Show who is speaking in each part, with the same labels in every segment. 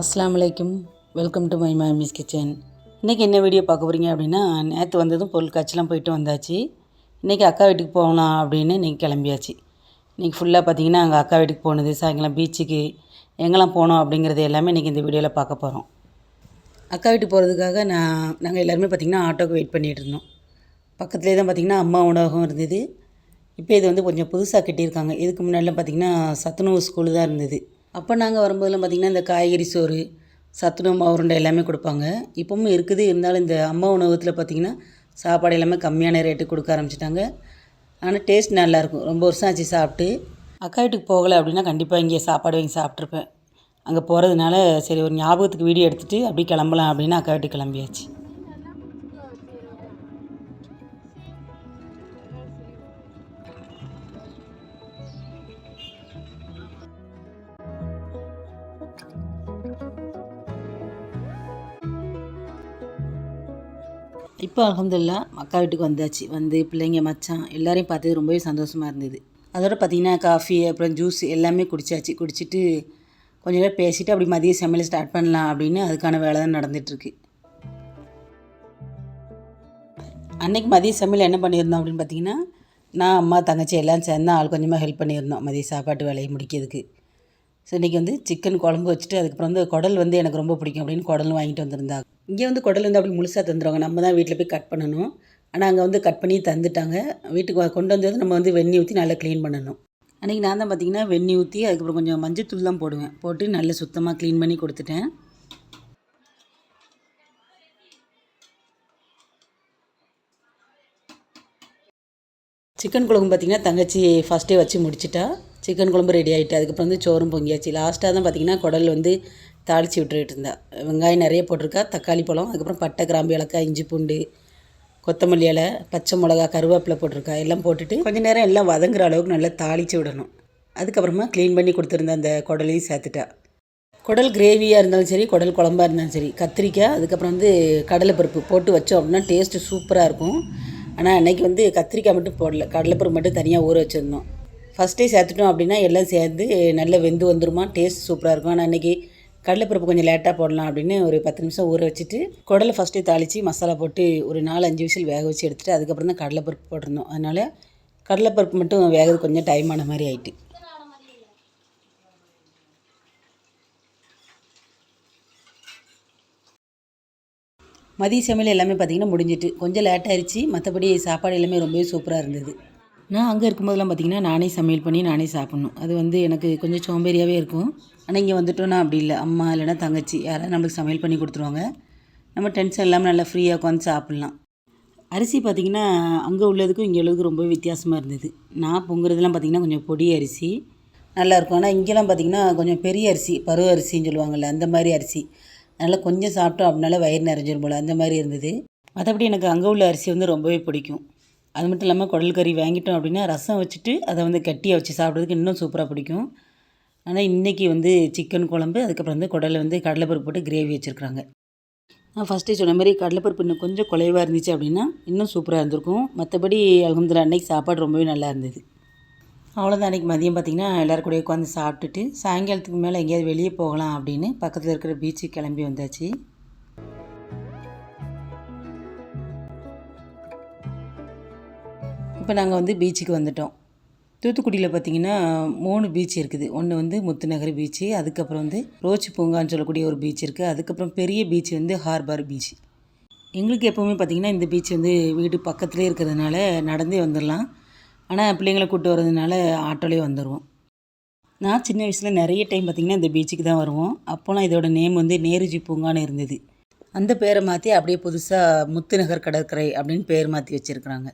Speaker 1: அஸ்லாம் வலைக்கும் welcome to my mommy's kitchen இன்றைக்கி என்ன வீடியோ பார்க்க போகிறீங்க அப்படின்னா நேற்று வந்ததும் பொருட்காட்சிலாம் போயிட்டு வந்தாச்சு. இன்றைக்கி அக்கா வீட்டுக்கு போகலாம் அப்படின்னு இன்றைக்கி கிளம்பியாச்சு. இன்றைக்கி ஃபுல்லாக பார்த்தீங்கன்னா அங்கே அக்கா வீட்டுக்கு போனது சாயங்காலம் பீச்சுக்கு எங்கெல்லாம் போனோம் அப்படிங்கிறது எல்லாமே இன்றைக்கி இந்த வீடியோவில் பார்க்க போகிறோம் அக்கா வீட்டுக்கு போகிறதுக்காக நான் நாங்கள் எல்லாருமே பார்த்திங்கன்னா ஆட்டோக்கு வெயிட் பண்ணிகிட்டு இருந்தோம். பக்கத்துலேயே தான் பார்த்திங்கன்னா அம்மா உணவகம் இருந்தது. இப்போ இது வந்து கொஞ்சம் புதுசாக கட்டியிருக்காங்க. இதுக்கு முன்னாடிலாம் பார்த்திங்கன்னா சத்துணவு ஸ்கூலு தான் இருந்தது. அப்போ நாங்கள் வரும்போதெல்லாம் பார்த்திங்கன்னா இந்த காய்கறி சோறு சத்துணவு மாவு உருண்டை எல்லாமே கொடுப்பாங்க. இப்போவும் இருக்குது. இருந்தாலும் இந்த அம்மா உணவகத்தில் பார்த்திங்கன்னா சாப்பாடு எல்லாமே கம்மியான ரேட்டு கொடுக்க ஆரம்பிச்சிட்டாங்க. ஆனால் டேஸ்ட் நல்லாயிருக்கும் ரொம்ப வருஷம் ஆச்சு சாப்பிட்டு. அக்கா வீட்டுக்கு போகலை அப்படின்னா கண்டிப்பாக இங்கே சாப்பாடு வாங்கி சாப்பிட்ருப்பேன் அங்கே போகிறதுனால சரி ஒரு ஞாபகத்துக்கு வீடியோ எடுத்துகிட்டு அப்படியே கிளம்பலாம் அப்படின்னு அக்கா வீட்டுக்கு கிளம்பியாச்சு. இப்போ அலமதுல்லா அக்கா வீட்டுக்கு வந்தாச்சு. வந்து பிள்ளைங்க மச்சான் எல்லாரையும் பார்த்தது ரொம்பவே சந்தோஷமாக இருந்தது. அதோட பார்த்திங்கன்னா காஃபி அப்புறம் ஜூஸ் எல்லாமே குடிச்சாச்சு. குடிச்சிட்டு கொஞ்ச நேரம் பேசிட்டு அப்படி மதிய சமையல் ஸ்டார்ட் பண்ணலாம் அப்படின்னு அதுக்கான வேலை தான் நடந்துகிட்ருக்கு அன்னைக்கு மதிய சமையல் என்ன பண்ணியிருந்தோம் அப்படின்னு பார்த்தீங்கன்னா நான் அம்மா தங்கச்சி எல்லாம் சேர்ந்து ஆள் கொஞ்சமாக ஹெல்ப் பண்ணியிருந்தோம். மதிய சாப்பாட்டு வேலையை முடிக்கிறதுக்கு. ஸோ இன்றைக்கி வந்து சிக்கன் குழம்பு வச்சுட்டு அதுக்கப்புறம் வந்து குடல் வந்து எனக்கு ரொம்ப பிடிக்கும் அப்படின்னு குடலும் வாங்கிட்டு வந்திருந்தாங்க. இங்கே வந்து குடல் வந்து அப்படி முழுசாக தந்துடுவாங்க நம்ம தான் வீட்டில் போய் கட் பண்ணணும். ஆனால் அங்கே வந்து கட் பண்ணி தந்துட்டாங்க. வீட்டுக்கு வ- கொண்டு வந்தது நம்ம வந்து வெந்நி ஊற்றி நல்லா க்ளீன் பண்ணணும். அன்றைக்கி நான் தான் பார்த்தீங்கன்னா வெந்நி ஊற்றி அதுக்கப்புறம் கொஞ்சம் மஞ்சத்தூள் தான் போடுவேன். போட்டு நல்லா சுத்தமாக க்ளீன் பண்ணி கொடுத்துட்டேன். சிக்கன் குழம்பு பார்த்திங்கன்னா தங்கச்சி ஃபஸ்ட்டே வச்சு முடிச்சிட்டா. சிக்கன் குழம்பு ரெடி ஆகிட்டு அதுக்கப்புறம் வந்து சோறும் பொங்கியாச்சு. லாஸ்ட்டாக தான் பார்த்திங்கன்னா குடல் வந்து தாளித்து விட்டுக்கிட்டு இருந்தா. வெங்காயம் நிறைய போட்டிருக்கா தக்காளி பழம் அதுக்கப்புறம் பட்டை கிராம்பு இலக்காய் இஞ்சி பூண்டு கொத்தமல்லி இலை பச்சை மிளகா கருவேப்பிலை போட்டிருக்கா எல்லாம் போட்டுட்டு கொஞ்ச நேரம் எல்லாம் வதங்குற அளவுக்கு நல்லா தாளித்து விடணும். அதுக்கப்புறமா க்ளீன் பண்ணி கொடுத்துருந்த அந்த குடலையும் சேர்த்துட்டா. குடல் கிரேவியாக இருந்தாலும் சரி குடல் குழம்பாக இருந்தாலும் சரி கத்திரிக்காய் அதுக்கப்புறம் வந்து கடலைப்பருப்பு போட்டு வச்சோம் அப்படின்னா டேஸ்ட்டு சூப்பராக இருக்கும். ஆனால் அன்னைக்கு வந்து கத்திரிக்காய் மட்டும் போடல கடலைப்பருப்பு மட்டும் தனியாக ஊற வச்சுருந்தோம். ஃபஸ்ட்டே சேர்த்துட்டோம் அப்படின்னா எல்லாம் சேர்ந்து நல்லா வெந்து வந்துருமா டேஸ்ட் சூப்பராக இருக்கும்? ஆனால் அன்றைக்கி கடலைப்பருப்பு கொஞ்சம் லேட்டாக போடலாம் அப்படின்னு ஒரு பத்து நிமிஷம் ஊற வச்சுட்டு குடலை ஃபஸ்ட்டே தாளித்து மசாலா போட்டு ஒரு நாலு அஞ்சு விசில் வேக வச்சு எடுத்துகிட்டு அதுக்கப்புறம் தான் கடலைப்பருப்பு போட்டிருந்தோம். அதனால் கடலைப்பருப்பு மட்டும் வேகிறது கொஞ்சம் டைம் ஆன மாதிரி ஆயிட்டு. மதிய சமையல் எல்லாமே பார்த்திங்கன்னா முடிஞ்சிட்டு கொஞ்சம் லேட் ஆயிடுச்சு மற்றபடி சாப்பாடு எல்லாமே ரொம்பவே சூப்பராக இருந்தது. நான் அங்கே இருக்கும்போதெல்லாம் பார்த்திங்கன்னா நானே சமையல் பண்ணி நானே சாப்பிட்ணும். அது வந்து எனக்கு கொஞ்சம் சோம்பேறியாகவே இருக்கும். ஆனால் இங்கே வந்துட்டோன்னா அப்படி இல்லை. அம்மா இல்லைன்னா தங்கச்சி யாராவது நம்மளுக்கு சமையல் பண்ணி கொடுத்துருவாங்க. நம்ம டென்ஷன் இல்லாமல் நல்லா ஃப்ரீயாக உட்காந்து சாப்பிட்லாம். அரிசி பார்த்திங்கன்னா அங்கே உள்ளதுக்கும் இங்கே உள்ளதுக்கும் ரொம்பவே வித்தியாசமாக இருந்தது. நான் பொங்குறதுலாம் பார்த்திங்கன்னா கொஞ்சம் பொடி அரிசி நல்லாயிருக்கும் ஆனால் இங்கெல்லாம் பார்த்திங்கன்னா கொஞ்சம் பெரிய அரிசி பருவ அரிசின்னு சொல்லுவாங்கள்ல அந்த மாதிரி அரிசி. அதனால் கொஞ்சம் சாப்பிட்டோம் அப்படினால வயிறு நிறைஞ்சிரும் போல். அந்த மாதிரி இருந்தது. மற்றபடி எனக்கு அங்கே உள்ள அரிசி வந்து ரொம்பவே பிடிக்கும். அது மட்டும் இல்லாமல் குடல் கறி வாங்கிட்டோம் அப்படின்னா ரசம் வச்சுட்டு அதை வந்து கட்டியாக வச்சு சாப்பிட்றதுக்கு இன்னும் சூப்பராக பிடிக்கும். ஆனால் இன்றைக்கி வந்து சிக்கன் குழம்பு அதுக்கப்புறம் வந்து குடலை வந்து கடலைப்பருப்பு போட்டு கிரேவி வச்சுருக்குறாங்க. நான் ஃபஸ்ட்டே சொன்ன மாதிரி கடலைப்பருப்பு இன்னும் கொஞ்சம் குலைவாக இருந்துச்சு அப்படின்னா இன்னும் சூப்பராக இருந்திருக்கும். மற்றபடி அலமதுல்லா அன்னைக்கு சாப்பாடு ரொம்பவே நல்லா இருந்தது. அவ்வளோதான் அன்றைக்கி மதியம் பார்த்திங்கன்னா எல்லோரும் கூட உட்காந்து சாப்பிட்டுட்டு சாயங்காலத்துக்கு மேலே எங்கேயாவது வெளியே போகலாம் அப்படின்னு பக்கத்தில் இருக்கிற பீச்சுக்கு கிளம்பி வந்தாச்சு. இப்போ நாங்கள் வந்து பீச்சுக்கு வந்துட்டோம். தூத்துக்குடியில் பார்த்தீங்கன்னா மூணு பீச் இருக்குது. ஒன்று வந்து முத்துநகர் பீச்சு அதுக்கப்புறம் வந்து ரோச்சி பூங்கான்னு சொல்லக்கூடிய ஒரு பீச் இருக்குது அதுக்கப்புறம் பெரிய பீச் வந்து ஹார்பர் பீச் எங்களுக்கு எப்போவுமே பார்த்திங்கன்னா இந்த பீச் வந்து வீடு பக்கத்துலேயே இருக்கிறதுனால நடந்தே வந்துடலாம் ஆனால் பிள்ளைங்களை கூப்பிட்டு வர்றதுனால ஆட்டோலேயே வந்துடுவோம் நான் சின்ன வயசில் நிறைய டைம் பார்த்திங்கன்னா இந்த பீச்சுக்கு தான் வருவோம். அப்போலாம் இதோட நேம் வந்து நேருஜி பூங்கான்னு இருந்தது. அந்த பேரை மாற்றி அப்படியே புதுசாக முத்துநகர் கடற்கரை அப்படின்னு பேர் மாற்றி வச்சுருக்குறாங்க.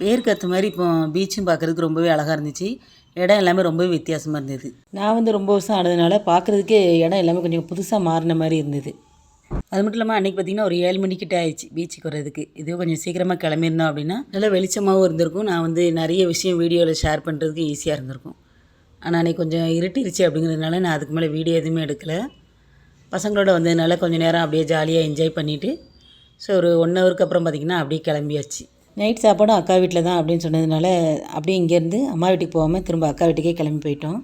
Speaker 1: பேருக்கு ஏற்ற மாதிரி இப்போ பீச்சும் பார்க்குறதுக்கு ரொம்பவே அழகாக இருந்துச்சு. இடம் எல்லாமே ரொம்பவே வித்தியாசமாக இருந்தது. நான் வந்து ரொம்ப வருஷம் ஆனதுனால பார்க்குறதுக்கே இடம் எல்லாமே கொஞ்சம் புதுசாக மாறின மாதிரி இருந்தது. அது மட்டும் இல்லாமல் அன்றைக்கி பார்த்திங்கன்னா ஒரு ஏழு மணிக்கிட்ட ஆயிடுச்சு பீச்சுக்கு வர்றதுக்கு. இதே கொஞ்சம் சீக்கிரமாக கிளம்பியிருந்தோம் அப்படின்னா நல்லா வெளிச்சமாகவும் இருந்திருக்கும். நான் வந்து நிறைய விஷயம் வீடியோவில் ஷேர் பண்ணுறதுக்கு ஈஸியாக இருந்திருக்கும். ஆனால் அன்றைக்கி கொஞ்சம் இருட்டிருச்சு அப்படிங்கிறதுனால நான் அதுக்கு மேலே வீடியோ எதுவுமே எடுக்கலை. பசங்களோட வந்ததுனால கொஞ்சம் நேரம் அப்படியே ஜாலியாக என்ஜாய் பண்ணிவிட்டு ஸோ ஒரு ஒன் ஹவருக்கு அப்புறம் பார்த்திங்கன்னா அப்படியே கிளம்பியாச்சு. நைட் சாப்பாடும் அக்கா வீட்டில் தான் அப்படின்னு சொன்னதுனால அப்படியே இங்கேருந்து அம்மா வீட்டுக்கு போகாமல் திரும்ப அக்கா வீட்டுக்கே கிளம்பி போயிட்டோம்.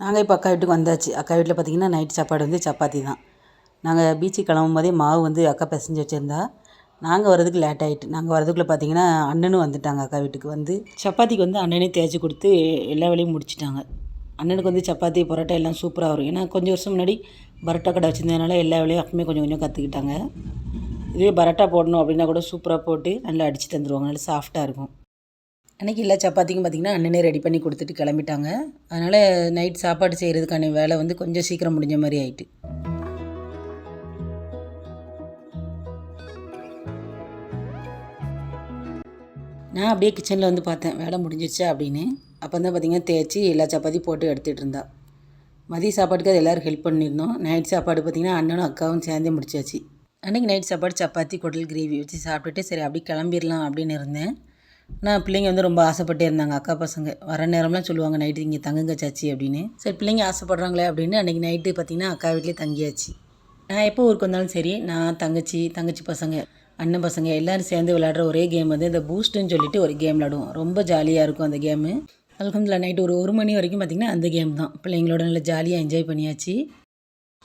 Speaker 1: நாங்கள் இப்போ அக்கா வீட்டுக்கு வந்தாச்சு. அக்கா வீட்டில் பார்த்தீங்கன்னா நைட் சாப்பாடு வந்து சப்பாத்தி தான். நாங்கள் பீச்சுக்கு கிளம்பும் போதே மாவு வந்து அக்கா பிசைஞ்சு வச்சுருந்தா. நாங்கள் வரதுக்கு லேட் ஆகிட்டு நாங்கள் வரதுக்குள்ளே பார்த்தீங்கன்னா அண்ணனும் வந்துட்டாங்க அக்கா வீட்டுக்கு வந்து. சப்பாத்திக்கு வந்து அண்ணனே தேய்ச்சி கொடுத்து எல்லா வேலையும் முடிச்சிட்டாங்க. அண்ணனுக்கு வந்து சப்பாத்தி பரோட்டா எல்லாம் சூப்பராக வரும். ஏன்னா கொஞ்சம் வருஷம் முன்னாடி பரோட்டா கடை வச்சுருந்ததுனால எல்லா வேலையும் அப்பவுமே கொஞ்சம் கொஞ்சம் கற்றுக்கிட்டாங்க இதுவே பரோட்டா போடணும் அப்படின்னா கூட சூப்பராக போட்டு நல்லா அடித்து தந்துடுவாங்க நல்லா சாஃப்டாக இருக்கும். அன்றைக்கி எல்லா சப்பாத்திக்கும் பார்த்திங்கன்னா அண்ணனே ரெடி பண்ணி கொடுத்துட்டு கிளம்பிட்டாங்க. அதனால் நைட் சாப்பாடு செய்கிறதுக்கான வேலை வந்து கொஞ்சம் சீக்கிரம் முடிஞ்ச மாதிரி ஆயிட்டு. நான் அப்படியே கிச்சனில் வந்து பார்த்தேன். வேலை முடிஞ்சிச்சா அப்படின்னு. அப்போ தான் பார்த்தீங்கன்னா தேய்ச்சி எல்லா சப்பாத்தி போட்டு எடுத்துகிட்டு இருந்தா. மதிய சாப்பாட்டுக்கு அது எல்லோரும் ஹெல்ப் பண்ணியிருந்தோம். நைட் சாப்பாடு பார்த்திங்கன்னா அண்ணனும் அக்காவும் சேர்ந்தே முடிச்சாச்சு. அன்றைக்கி நைட் சாப்பாடு சப்பாத்தி குடல் கிரேவி வச்சு சாப்பிட்டுட்டு சரி அப்படியே கிளம்பிடலாம் அப்படின்னு இருந்தேன். ஆனால் பிள்ளைங்க வந்து ரொம்ப ஆசைப்பட்டே இருந்தாங்க. அக்கா பசங்க வர நேரம்லாம் சொல்லுவாங்க நைட்டு இங்கே தங்குங்க சாச்சி அப்படின்னு. சரி பிள்ளைங்க ஆசைப்பட்றாங்களே அப்படின்னு அன்றைக்கி நைட்டு பார்த்திங்கன்னா அக்கா வீட்லேயே தங்கியாச்சு. நான் எப்போ ஊருக்கு வந்தாலும் சரி நான் தங்கச்சி தங்கச்சி பசங்க அண்ணன் பசங்க எல்லோரும் சேர்ந்து விளையாடுற ஒரே கேம் வந்து இந்த பூஸ்ட்டுன்னு சொல்லிட்டு ஒரு கேம் விளாடுவோம் ரொம்ப ஜாலியாக இருக்கும் அந்த கேமு அலகம்துல்லா நைட்டு ஒரு ஒரு மணி வரைக்கும் பார்த்திங்கன்னா அந்த கேம் தான். பிள்ளைங்களோட நல்லா ஜாலியாக என்ஜாய் பண்ணியாச்சு.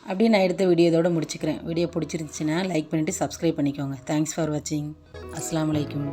Speaker 1: அப்படியே நான் எடுத்த வீடியோ இதோட முடிச்சுக்கிறேன். வீடியோ பிடிச்சிருந்துச்சின்னா லைக் பண்ணிவிட்டு சப்ஸ்கிரைப் பண்ணிக்கோங்க. தேங்க்ஸ் ஃபார் வாட்சிங் அஸ்லாம் வலைக்கம்